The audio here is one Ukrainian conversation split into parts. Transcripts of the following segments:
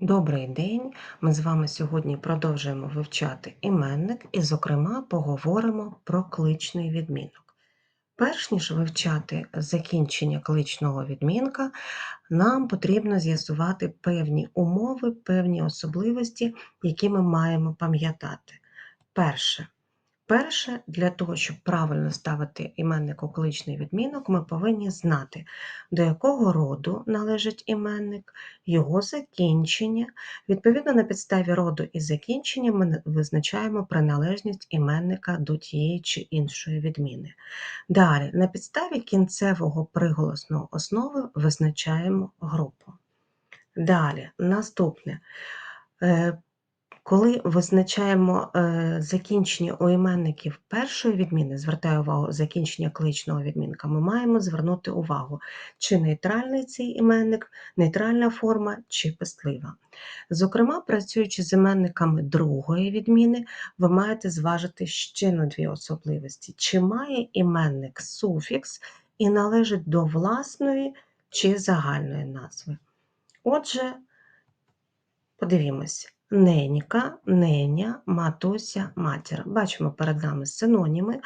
Добрий день! Ми з вами сьогодні продовжуємо вивчати іменник і, зокрема, поговоримо про кличний відмінок. Перш ніж вивчати закінчення кличного відмінка, нам потрібно з'ясувати певні умови, певні особливості, які ми маємо пам'ятати. Перше. Перше, для того, щоб правильно ставити іменнику кличний відмінок, ми повинні знати, до якого роду належить іменник, його закінчення. Відповідно, на підставі роду і закінчення ми визначаємо приналежність іменника до тієї чи іншої відміни. Далі, на підставі кінцевого приголосного основи визначаємо групу. Далі, наступне. Коли визначаємо е, закінчення у іменників першої відміни, звертаю увагу закінчення кличного відмінка, ми маємо звернути увагу, чи нейтральний цей іменник, нейтральна форма чи пистлива. Зокрема, працюючи з іменниками другої відміни, ви маєте зважити ще на дві особливості: чи має іменник суфікс і належить до власної чи загальної назви. Отже, подивімось ненька, неня, матуся, матір. Бачимо перед нами синоніми.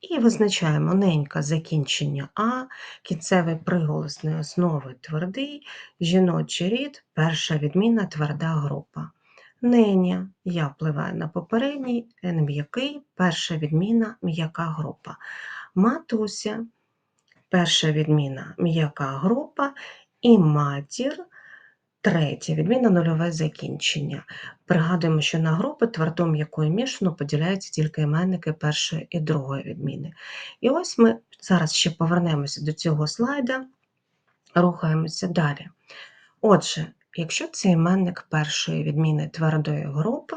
І визначаємо ненька закінчення А, кінцевий приголосний основи твердий, жіночий рід, перша відміна тверда група. Неня я впливаю на попередній, Н м'який, перша відміна м'яка група. Матуся, перша відміна м'яка група і матір Третє відміна нульове закінчення. Пригадуємо, що на групи твердо м'якої мішану поділяються тільки іменники першої і другої відміни. І ось ми зараз ще повернемося до цього слайда, рухаємося далі. Отже, якщо це іменник першої відміни твердої групи,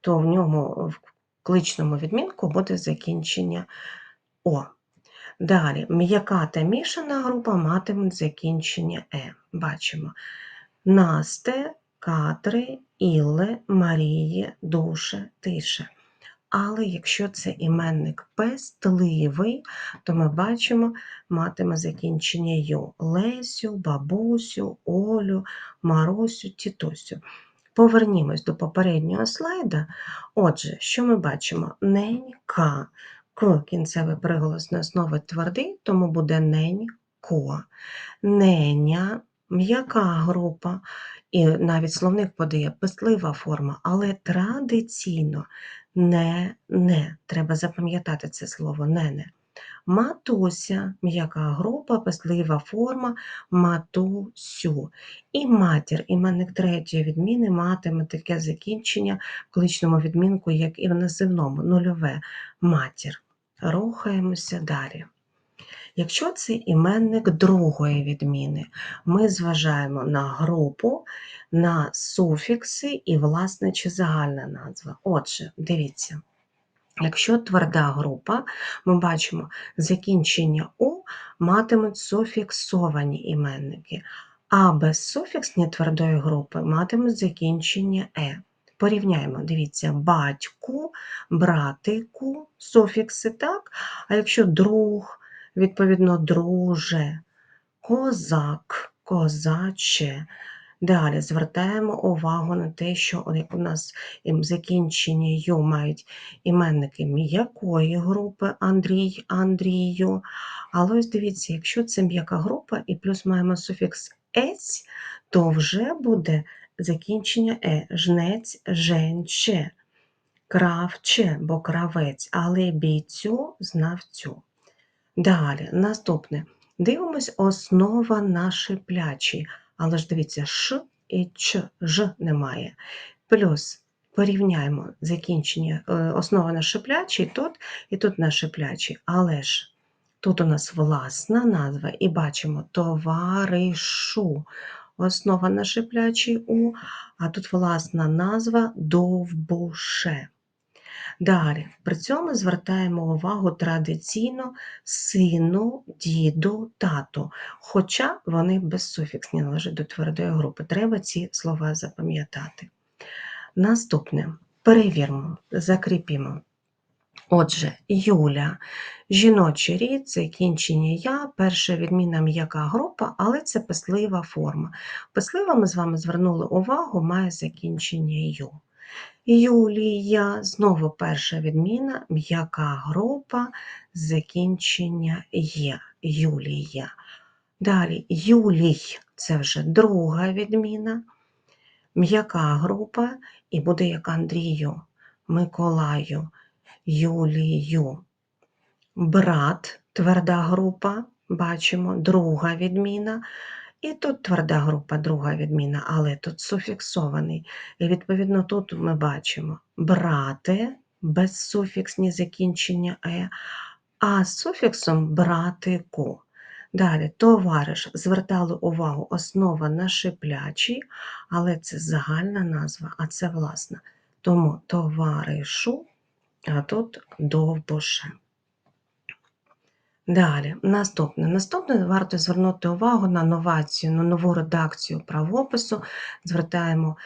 то в ньому в кличному відмінку буде закінчення О. Далі, м'яка та мішана група матимуть закінчення Е. Бачимо. Насте, Катри, Ілле, Маріє, Душе, Тише. Але якщо це іменник пестливий, то ми бачимо, матиме закінчення ю Лесю, бабусю, Олю, Марусю, Тітусю. Повернімось до попереднього слайда. Отже, що ми бачимо? Ненька. К кінцевий приголос на основі твердий, тому буде ненько. Неня м'яка група, і навіть словник подає пислива форма, але традиційно не не. Треба запам'ятати це слово не-не. Матуся, м'яка група, пислива форма, матусю. І матір, іменник третьої відміни матиме таке закінчення в кличному відмінку, як і в називному, нульове матір. Рухаємося далі. Якщо це іменник другої відміни, ми зважаємо на групу, на суфікси і, власне, чи загальна назва. Отже, дивіться. Якщо тверда група, ми бачимо закінчення У матимуть суфіксовані іменники, а безсуфіксні твердої групи матимуть закінчення Е. Порівняємо, дивіться, батьку, братику, суфікси, так? А якщо друг, відповідно, друже, козак, козаче. Далі звертаємо увагу на те, що у нас закінчення ю мають іменники м'якої групи Андрій, Андрію. Але ось дивіться, якщо це м'яка група і плюс маємо суфікс ець, то вже буде закінчення е, жнець, женче, кравче, бо кравець, але бійцю знавцю. Далі, наступне. Дивимось основа на шиплячій. Але ж дивіться, ш і ч, ж немає. Плюс порівняємо закінчення е, основа на шиплячій тут і тут на шиплячій. Але ж тут у нас власна назва, і бачимо товаришу. Основа на шиплячій У, а тут власна назва довбуше. Далі, при цьому звертаємо увагу традиційно сину, діду, тату, хоча вони безсуфіксні належать до твердої групи. Треба ці слова запам'ятати. Наступне перевіримо, закріпімо. Отже, Юля, жіночий рід, це кінчення я, перша відміна м'яка група, але це пислива форма. Пислива, ми з вами звернули увагу, має закінчення ю. Юлія, знову перша відміна, м'яка група, закінчення є. Юлія. Далі Юлій це вже друга відміна, м'яка група, і буде як Андрію, Миколаю, Юлію. Брат, тверда група, бачимо, друга відміна. І тут тверда група, друга відміна, але тут суфіксований. І відповідно тут ми бачимо брати без суфіксні закінчення е, а з суфіксом братику. Далі товариш звертали увагу основа на шиплячий, але це загальна назва, а це власна. Тому товаришу, а тут довбоше. Далі, наступне. Наступне варто звернути увагу на новацію, на нову редакцію правопису. Звертаємо,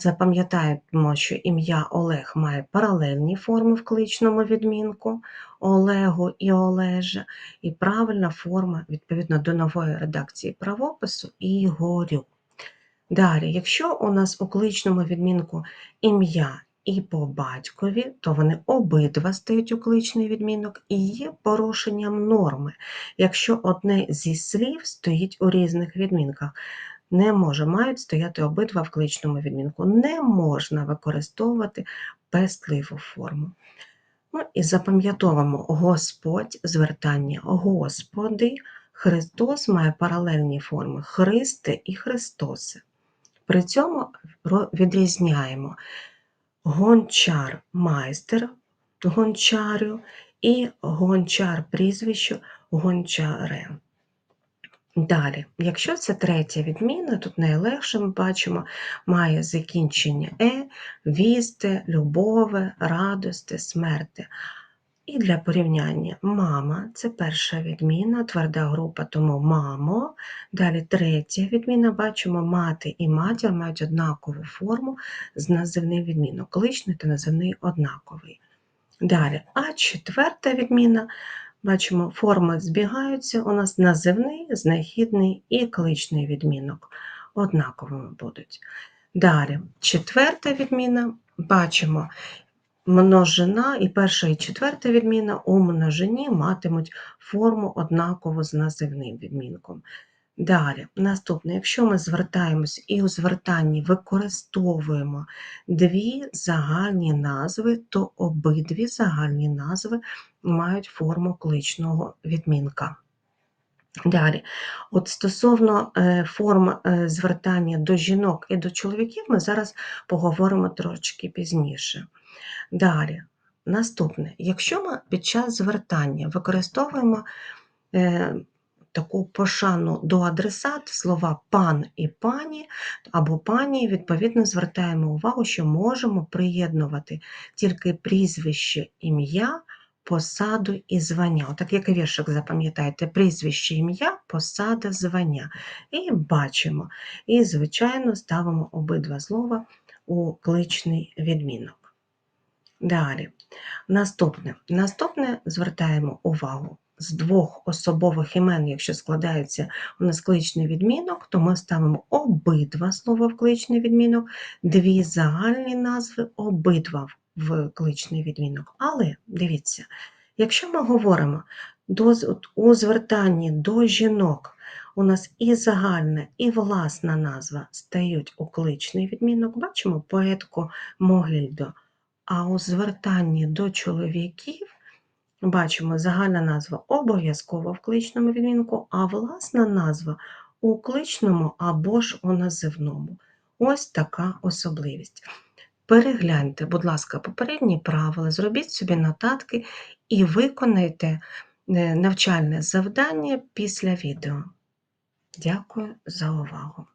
запам'ятаємо, що ім'я Олег має паралельні форми в кличному відмінку Олегу і Олежа, і правильна форма відповідно до нової редакції правопису Ігорю. Далі, якщо у нас у кличному відмінку ім'я і по батькові, то вони обидва стають у кличний відмінок і є порушенням норми, якщо одне зі слів стоїть у різних відмінках. Не може, мають стояти обидва в кличному відмінку. Не можна використовувати пестливу форму. Ну І запам'ятовуємо Господь, звертання Господи, Христос має паралельні форми Христе і Христосе. При цьому відрізняємо гончар майстер гончарю і гончар прізвище гончаре. Далі, якщо це третя відміна, тут найлегше ми бачимо, має закінчення е, вісте, любове, радости, смерти. І для порівняння мама це перша відміна, тверда група, тому мамо. Далі третя відміна, бачимо, мати і матір мають однакову форму з називним відміном. Кличний та називний однаковий. Далі, а четверта відміна, бачимо, форми збігаються, у нас називний, знахідний і кличний відмінок. Однаковими будуть. Далі, четверта відміна, бачимо, множина і перша і четверта відміна у множині матимуть форму однаково з називним відмінком. Далі, наступне, якщо ми звертаємось і у звертанні використовуємо дві загальні назви, то обидві загальні назви мають форму кличного відмінка. Далі, от стосовно е, форм е, звертання до жінок і до чоловіків, ми зараз поговоримо трошки пізніше. Далі, наступне, якщо ми під час звертання використовуємо е, таку пошану до адресат, слова пан і пані або пані, відповідно, звертаємо увагу, що можемо приєднувати тільки прізвище ім'я, посаду і звання. Отак, як віршик запам'ятаєте, прізвище ім'я, посада, звання. І бачимо. І, звичайно, ставимо обидва слова у кличний відмінок. Далі. Наступне. Наступне звертаємо увагу. З двох особових імен, якщо складається у нас кличний відмінок, то ми ставимо обидва слова в кличний відмінок, дві загальні назви, обидва в кличний відмінок. Але дивіться, якщо ми говоримо до, у звертанні до жінок, у нас і загальна, і власна назва стають у кличний відмінок, бачимо поетку Могильдо. А у звертанні до чоловіків бачимо загальна назва обов'язково в кличному відмінку, а власна назва у кличному або ж у називному. Ось така особливість. Перегляньте, будь ласка, попередні правила, зробіть собі нотатки і виконайте е, навчальне завдання після відео. Дякую за увагу!